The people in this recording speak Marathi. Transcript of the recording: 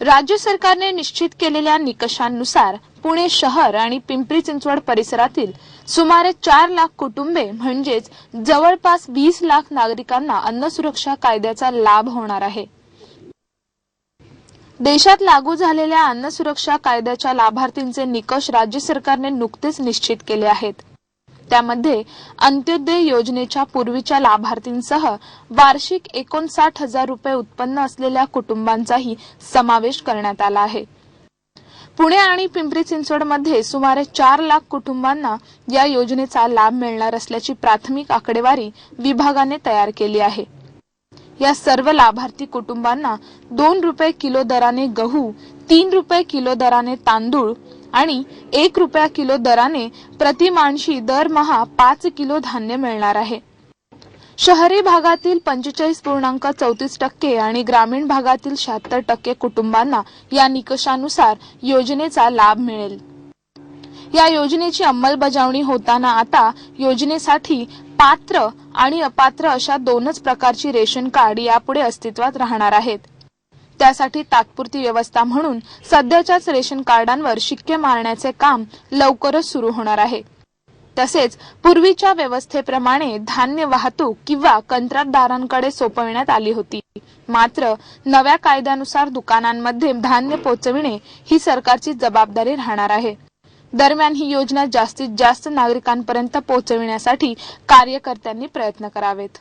राज्य सरकारने निश्चित केलेल्या निकषांनुसार पुणे शहर आणि पिंपरी चिंचवड परिसरातील सुमारे चार लाख कुटुंबे म्हणजेच जवळपास वीस लाख नागरिकांना अन्न सुरक्षा कायद्याचा लाभ होणार आहे. देशात लागू झालेल्या अन्न सुरक्षा कायद्याच्या लाभार्थींचे निकष राज्य सरकारने नुकतेच निश्चित केले आहेत. त्यामध्ये अंत्योदय योजनेच्या पूर्वीच्या लाभार्थींसह वार्षिक एकोणसाठ हजार रुपये उत्पन्न असलेल्या कुटुंबांचाही समावेश करण्यात आला आहे. पुणे आणि पिंपरी चिंचवडमध्ये सुमारे चार लाख कुटुंबांना या योजनेचा लाभ मिळणार असल्याची प्राथमिक आकडेवारी विभागाने तयार केली आहे. या सर्व लाभार्थी कुटुंबांना दोन रुपये किलो दराने गहू तीन रुपये किलो दराने तांदूळ आणि एक रुपया किलो दराने प्रति माणशी दरमहा पाच किलो धान्य मिळणार आहे. शहरी भागातील पंचेचाळीस पूर्णांक चौतीस टक्के आणि ग्रामीण भागातील शहात्तर टक्के कुटुंबांना या निकषानुसार योजनेचा लाभ मिळेल. या योजनेची अंमलबजावणी होताना आता योजनेसाठी पात्र आणि अपात्र अशा दोनच प्रकारची रेशन कार्ड यापुढे अस्तित्वात राहणार आहेत. त्यासाठी तात्पुरती व्यवस्था म्हणून सध्याच्याच रेशन कार्डांवर शिक्के मारण्याचे काम लवकरच सुरू होणार आहे. तसेच पूर्वीच्या व्यवस्थेप्रमाणे धान्य वाहतूक किंवा कंत्राटदारांकडे सोपविण्यात आली होती. मात्र नव्या कायद्यानुसार दुकानांमध्ये धान्य पोचविणे ही सरकारची जबाबदारी राहणार आहे. दरम्यान ही योजना जास्तीत जास्त नागरिकांपर्यंत पोहोचविण्यासाठी कार्यकर्त्यांनी प्रयत्न करावेत.